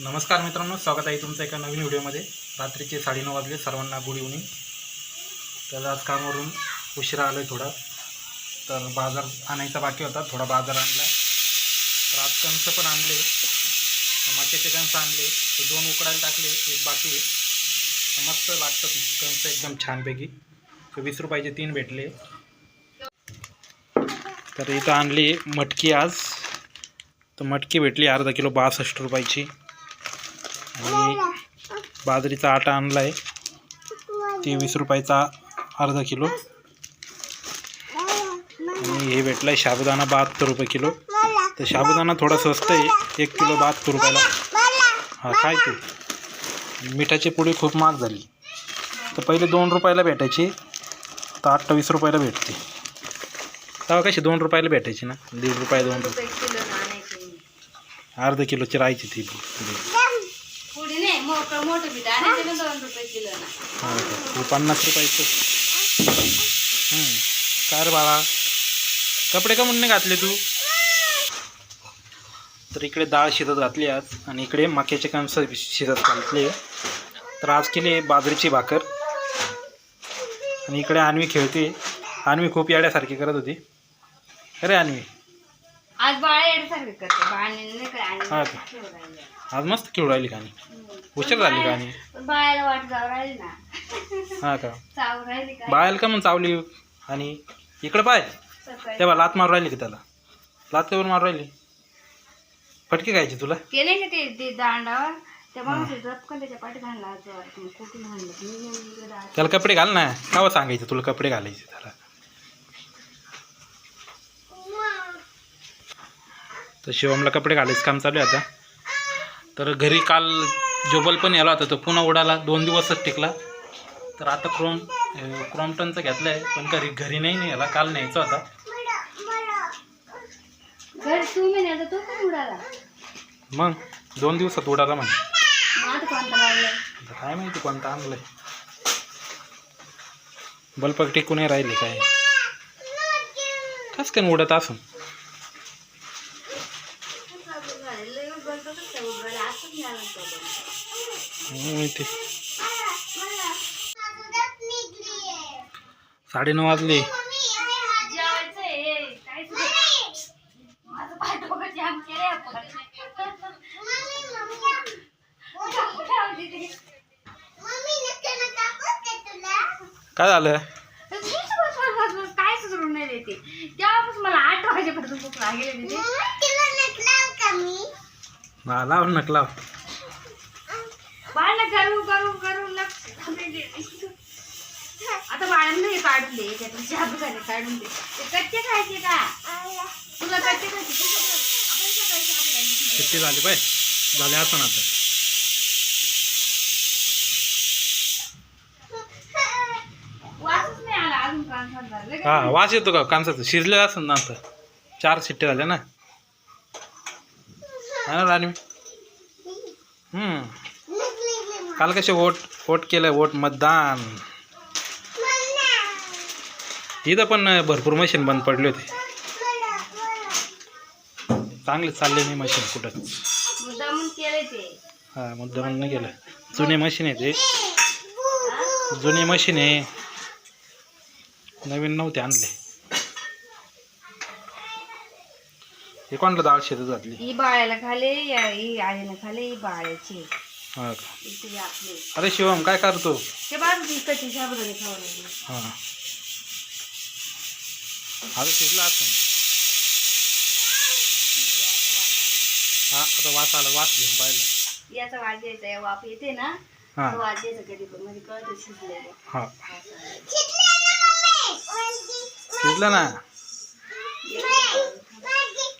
नमस्कार मित्रांनो स्वागत आहे तुमचं एका नवीन व्हिडिओमध्ये. रात्रीचे साडेनऊ वाजले सर्वांना गुड इव्हनिंग तर आज कामावरून उशिरा आलो आहे थोडा. तर बाजार आणायचा बाकी होता थोडा बाजार आणला. तर आज कंस पण आणले मक्याचे कणस आणले. ते दोन उकडायला टाकले एक बाकी मस्त लागतं कंस एकदम छानपैकी. वीस रुपयाचे तीन भेटले. तर इथं आणली मटकी आज. तर मटकी भेटली अर्धा किलो बासष्ट रुपयाची. आणि बाजरीचा आटा आणला आहे ते वीस रुपयाचा अर्धा किलो. आणि हे भेटलं आहे साबुदाणा बहात्तर रुपये किलो. तर साबुदाणा थोडा स्वस्त आहे. एक किलो बहात्तर रुपयाला. हा काय ते? मिठाची पुडी खूप महाग झाली. तर पहिले दोन रुपयाला भेटायची. तर अठ्ठावीस रुपयाला भेटते. तेव्हा कशी दोन रुपयाला भेटायची ना? दीड रुपये दोन रुपये. अर्धा किलोची राहायची ती नाही मोठं मोठं पीठ आणायचं ना दोन रुपये किलो ना. हा का? पन्नास रुपयाचं. हम्म. काय रे बाळा. कपडे का म्हणून नाही घातले तू. तर इकडे डाळ शिजत घातली आज. आणि इकडे मक्याचे कणस शिजत घातले. तर आज केली बाजरीची भाकर. आणि इकडे आणवी खेळते. आणवी खूप येड्यासारखी करत होती. अरे आणवी आज बाळा येण्यासारखं करते. हा. आज मस्त खेळू राहिली का उशीर झाली का बाळाला वाट जाऊ राहिली ना. हा का? चावू राहिली का बाळाला का म्हणून चावली? आणि इकडं पाय. तेव्हा लात मारू राहिली की त्याला? लात करून मारू राहिली? फटके खायची तुला? केले का ते दांडावर? त्याला कपडे घाल ना. कावा सांगायचं तुला कपडे घालायचे त्याला. तर शिवमला कपडे घालायचं काम चालू आहे आता. तर घरी काल जो बल्ब पण याला होता तो पुन्हा उडाला दोन दिवसच टिकला. तर आता क्रोम अं, क्रॉम्प्टनचा घेतला आहे पण घरी घरी नाही नाही याला काल न्यायचा होता. घर तू मी नाही तो पण उडाला. मग दोन दिवसात उडाला म्हणे. मग आता कोणता लावलं आता काय माहिती कोणता आणलाय. बल्ब टिकून नाही राहिले काय. कस काय उडत असून? माहिती. साडेनऊ वाजले. काय झालं? काय सुचरून नाही देते तेव्हापासून मला आठ वाजेपर्यंत भूक लागेल तिथे हा, लाव नक लाव बाळाला करू करू करू लक्ष आता बाळांना हे साबुदाणे काढून दे. ते कच्चे खायचे का? तुला कच्चे खायचे? तू आपण सकाळी. किती झाले पाय झाले असं आता. वासच नाही आला अजून कान झालं लगेच हा वास येतो का? कांसाचं शिजले असं ना आता. चार शिट्टे झाले ना. हा ना राणी? हम्म. काल कसे वोट वोट केलं वोट मतदान. इथं पण भरपूर मशीन बंद पडले होते. चांगले चालले नाही मशीन कुठं. हा मुद्दा नाही केलं. जुने मशीन आहे ते. जुने मशीन आहे. नवीन नव्हते आणले. हे कोणाला डाळ शेतात घातली ही खाले ही आईला खाले ही अरे शिवम काय करतो? ते हा. आता शिजला असं हा आता वास आला वास घेऊन पाहिला. याचा वाज द्यायचा या वाफ येते ना हा. तो वाज द्यायचा कधी पण म्हणजे कळतं शिजलेलं. हा. शिजलं ना?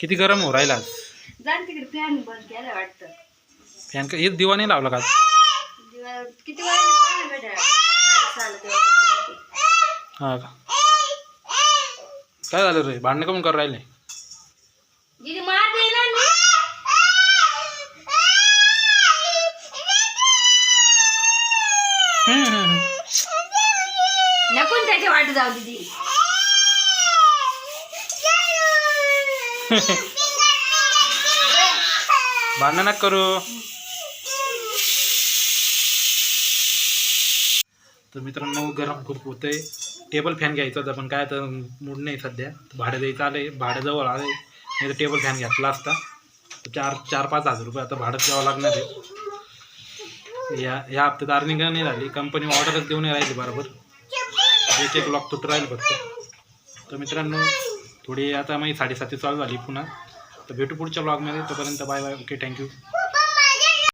किती गरम हो राहिला जा ना तिकडे फॅन बंद केला वाटतं. फॅन का एक दिवा नाही लावला का दिवा- किती वेळा. हा का? काय झालं रे भांडणं कमी कर राहिले? दीदी मार दे ना मी. नको ना त्याची वाट जाऊ दीदी. भांडणं करू. तर मित्रांनो गरम खूप होतंय. टेबल फॅन घ्यायचा होता पण काय तर मूड नाही सध्या. तर भाडं द्यायचं आलं भाडं जवळ आलं आहे नाही तर टेबल फॅन घेतला असता. चार चार पाच हजार रुपये आता भाडं द्यावं लागणार आहे. या या हप्त्यात अर्निंग नाही झाली. कंपनी ऑर्डरच देऊन राहिली बरोबर. एक एक लॉक तुट राहील फक्त. तर मित्रांनो थोडी आता माझी साडेसाती चालू झाली पुन्हा. तर भेटू पुढच्या ब्लॉगमध्ये तोपर्यंत बाय बाय ओके थँक्यू